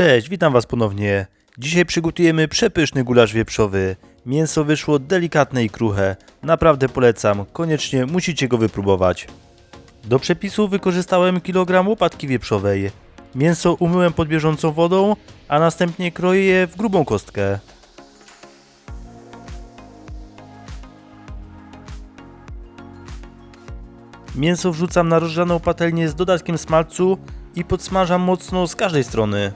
Cześć, witam Was ponownie. Dzisiaj przygotujemy przepyszny gulasz wieprzowy. Mięso wyszło delikatne i kruche. Naprawdę polecam, koniecznie musicie go wypróbować. Do przepisu wykorzystałem kilogram łopatki wieprzowej. Mięso umyłem pod bieżącą wodą, a następnie kroję je w grubą kostkę. Mięso wrzucam na rozgrzaną patelnię z dodatkiem smalcu i podsmażam mocno z każdej strony.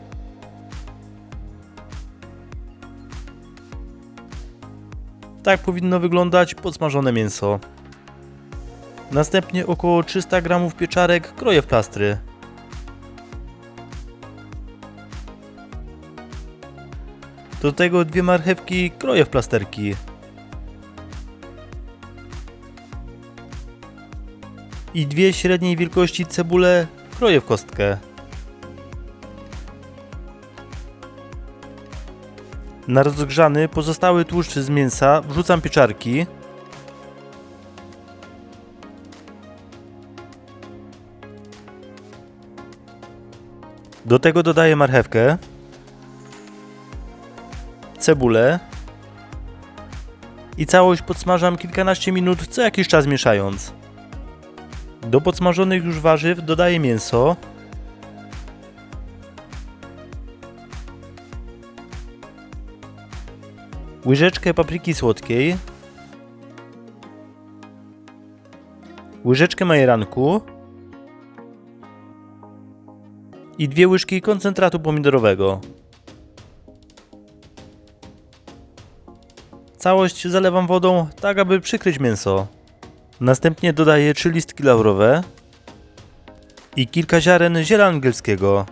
Tak powinno wyglądać podsmażone mięso. Następnie około 300 g pieczarek kroję w plastry. Do tego dwie marchewki kroję w plasterki. I dwie średniej wielkości cebule kroję w kostkę. Na rozgrzany pozostały tłuszcz z mięsa wrzucam pieczarki. Do tego dodaję marchewkę, cebulę i całość podsmażam kilkanaście minut co jakiś czas mieszając. Do podsmażonych już warzyw dodaję mięso, łyżeczkę papryki słodkiej, łyżeczkę majeranku i dwie łyżki koncentratu pomidorowego. Całość zalewam wodą, tak aby przykryć mięso. Następnie dodaję 3 listki laurowe i kilka ziaren ziela angielskiego.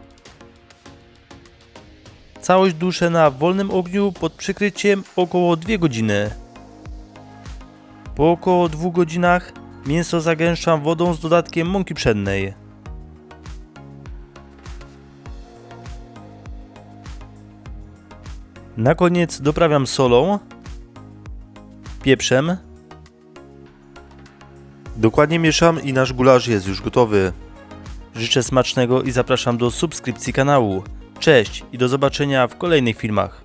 Całość duszę na wolnym ogniu pod przykryciem około 2 godziny. Po około 2 godzinach mięso zagęszczam wodą z dodatkiem mąki pszennej. Na koniec doprawiam solą, pieprzem. Dokładnie mieszam i nasz gulasz jest już gotowy. Życzę smacznego i zapraszam do subskrypcji kanału. Cześć i do zobaczenia w kolejnych filmach.